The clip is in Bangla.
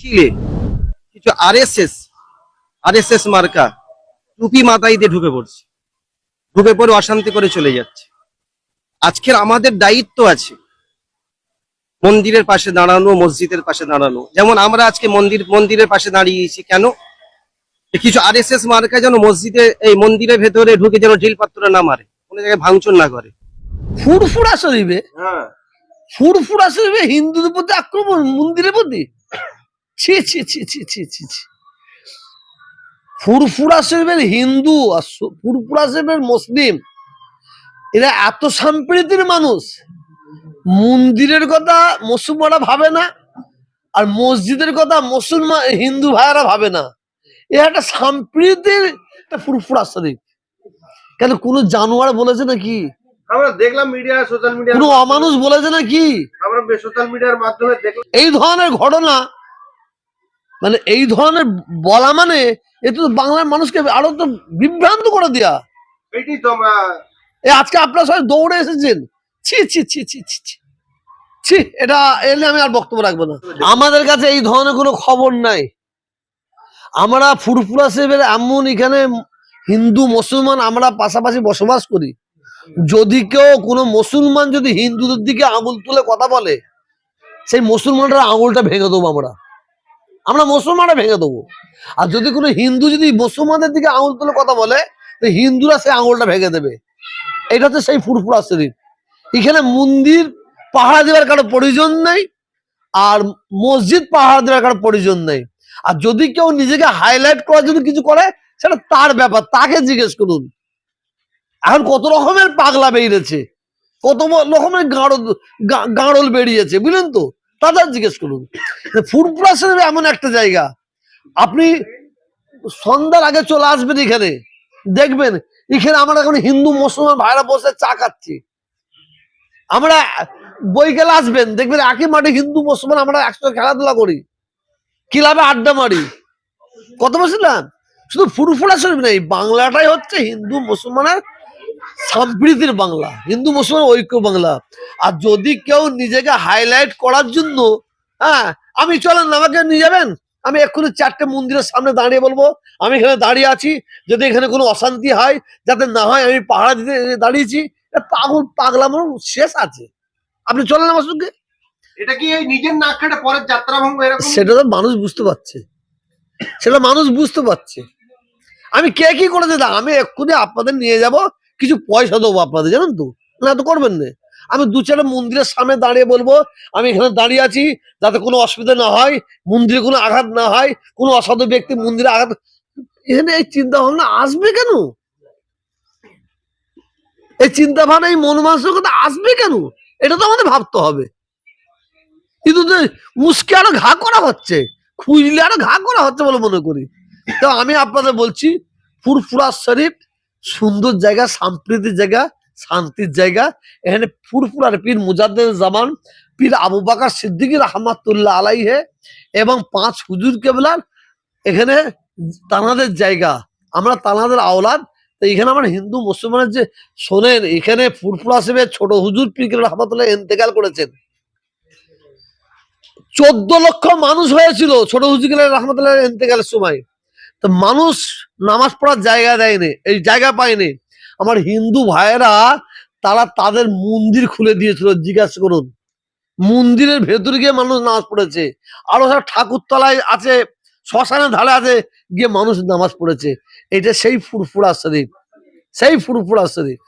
মিছিলে কিছু আরএসএস আরএসএস মার্কা টুপি মাথায় দিয়ে ঢুকে পড়ছে। ঢুকে পড়ে অশান্তি করে চলে যাচ্ছে। আজকের আমাদের দায়িত্ব আছে মন্দিরের পাশে দাঁড়ানো মসজিদের পাশে দাঁড়ানো। যেমন আমরা আজকে মন্দির মন্দিরের পাশে দাঁড়িয়েছি কেন? কিছু আরএসএস মার্কা যেন মসজিদে এই মন্দিরের ভেতরে ঢুকে যেন ঢিল পাত্র না মারে কোনো জায়গায় ভাঙচুর না করে। ফুরফুরা শরীফে? হ্যাঁ। ফুরফুরা শরীফে হিন্দুদের প্রতি আক্রমণ মন্দিরের প্রতি? ছি ছি ছি ছি ছি ছি ছি। ফুরফুরা হিন্দু আর ফুরফুরা মুসলিম এরা এত সম্প্রীতির মানুষ মন্দিরের কথা মুসলমানরা ভাবে না আর মসজিদের কথা মুসলমান হিন্দু ভাইয়েরা ভাবে না। এ একটা সম্প্রীতির একটা ফুরফুরা শরীফ। কেন কোন জানোয়ার বলেছে নাকি? আমরা দেখলাম মিডিয়া সোশ্যাল মিডিয়া কোনো অমানুষ বলেছে নাকি? আমরা সোশ্যাল মিডিয়ার মাধ্যমে দেখলাম। এই ধরনের ঘটনা মানে এই ধরনের বলা মানে এ তো বাংলার মানুষকে আরও তো বিভ্রান্ত করে দেয়া। এইটাই তো আমরা এই আজকে আপনারা সবাই দৌড়ে এসেছেন। ছি ছি ছি ছি ছি ছি। ছি এটা এলে আমি আর বক্তব্য রাখব না। আমাদের কাছে এই ধরনের কোনো খবর নাই। আমরা ফুরফুরা সাহেবের এমন এখানে হিন্দু মুসলমান আমরা পাশাপাশি বসবাস করি। যদি কেউ কোনো মুসলমান যদি হিন্দুদের দিকে আঙুল তুলে কথা বলে সেই মুসলমানরা আঙুলটা ভেঙে দেবো আমরা। আমরা মুসলমানরা ভেঙে দেবো। আর যদি কোনো হিন্দু যদি মুসলমানদের দিকে আঙুল তুলে কথা বলে, তো হিন্দুরা সেই আঙুলটা ভেঙে দেবে। এটা হচ্ছে সেই ফুরফুরা শরীফ এখানে মন্দির পাহারা দেওয়ার কারও প্রয়োজন নেই, আর মসজিদ পাহারা দেওয়ার কারও প্রয়োজন নেই। আর যদি কেউ নিজেকে হাইলাইট করার জন্য কিছু করে, সেটা তার ব্যাপার, তাকে জিজ্ঞেস করুন। এখন কত রকমের পাগলা বেরিয়েছে, কত রকমের গাঁড় গাঁড়ল বেরিয়েছে, বুঝলেন তো? তাদের জিজ্ঞেস করুন। ফুরফুরা শরীফ এমন একটা জায়গা। আপনি সন্ধ্যার আগে চলে আসবেন এখানে। দেখবেন, এখানে আমরা এখন হিন্দু, মুসলমান ভাইরা বসে চা খাচ্ছি। আমরা বইকালে আসবেন, দেখবেন একই মাঠে হিন্দু, মুসলমান আমরা একসাথে খেলাধুলা করি। ক্লাবে আড্ডা মারি। কত বলছিলাম? শুধু ফুরফুরা শরীফ নেই, বাংলাটাই হচ্ছে হিন্দু, মুসলমানের সম্প্রীতির বাংলা হিন্দু মুসলমান ঐক্য বাংলা। আর যদি কেউ নিজেকে হাইলাইট করার জন্য হ্যাঁ আমি চলেন না, আমাকে নিয়ে যাবেন? আমি এক্ষুনি চারটে মন্দিরের সামনে দাঁড়িয়ে বলব আমি এখানে দাঁড়িয়ে আছি যদি এখানে কোনো অশান্তি হয় যাতে না হয় আমি পাহাড়া দিতে দাঁড়িয়েছি পাগল পাগলামোর শেষ আছে। আপনি চলেন আমার সঙ্গে। এটা কি এই নিজের নাক কেটে পরের যাত্রা ভঙ্গ এরকম? সেটা তো মানুষ বুঝতে পারছে। সেটা মানুষ বুঝতে পারছে। আমি কে কি করে দিলাম আমি এক্ষুনি আপনাদের নিয়ে যাব কিছু পয়সা দেবো আপনাদের, জানেন তো? না তো করবেন না। আমি দু চারটা মন্দিরের সামনে দাঁড়িয়ে বলব, আমি এখানে দাঁড়িয়ে আছি যাতে কোনো অসুবিধা না হয়, মন্দিরে কোনো আঘাত না হয়, কোনো অসাধু ব্যক্তি মন্দিরে আঘাত এখানে এই চিন্তা ভাবনা আসবে কেন? এই চিন্তা ভাবনা এই মন মানসিকতা আসবে কেন? এটা তো আমাদের ভাবতে হবে। কিন্তু মুসকে আরও ঘা করা হচ্ছে, খুঁজলে আরও ঘা করা হচ্ছে বলে মনে করি। তো আমি আপনাদের বলছি, ফুরফুরা শরীফ সুন্দর জায়গা, সাম্প্রতিক জায়গা, শান্তির জায়গা। এখানে ফুরফুরার পীর মুজাদ্দের জামান, পীর আবু বাকার সিদ্দিকী রহমাতুল্লাহ আলাইহে এবং পাঁচ হুজুর কেবলার এখানে তানাদের জায়গা। আমরা তানাদের আওলাদ। তো এখানে আমার হিন্দু, মুসলমানের যে শোনেন, এখানে ফুরফুরা সাহেবের ছোট হুজুর পীর রহমাতুল্লাহ ইন্তেকাল করেছেন। চোদ্দ লক্ষ মানুষ হয়েছিল ছোট হুজুর রহমতুল্লাহ ইন্তেকালের সময়। তো মানুষ নামাজ পড়ার জায়গা দেয়নি, এই জায়গা পায়নি। আমার হিন্দু ভাইয়েরা, তারা তাদের মন্দির খুলে দিয়েছিল, জিজ্ঞাসা করুন। মন্দিরের ভেতরে গিয়ে মানুষ নামাজ পড়েছে। আরও সব ঠাকুরতলায় আছে, শ্মশানের ধারে আছে, গিয়ে মানুষ নামাজ পড়েছে। এটা সেই ফুরফুরা শরীফ সেই ফুরফুরা শরীফ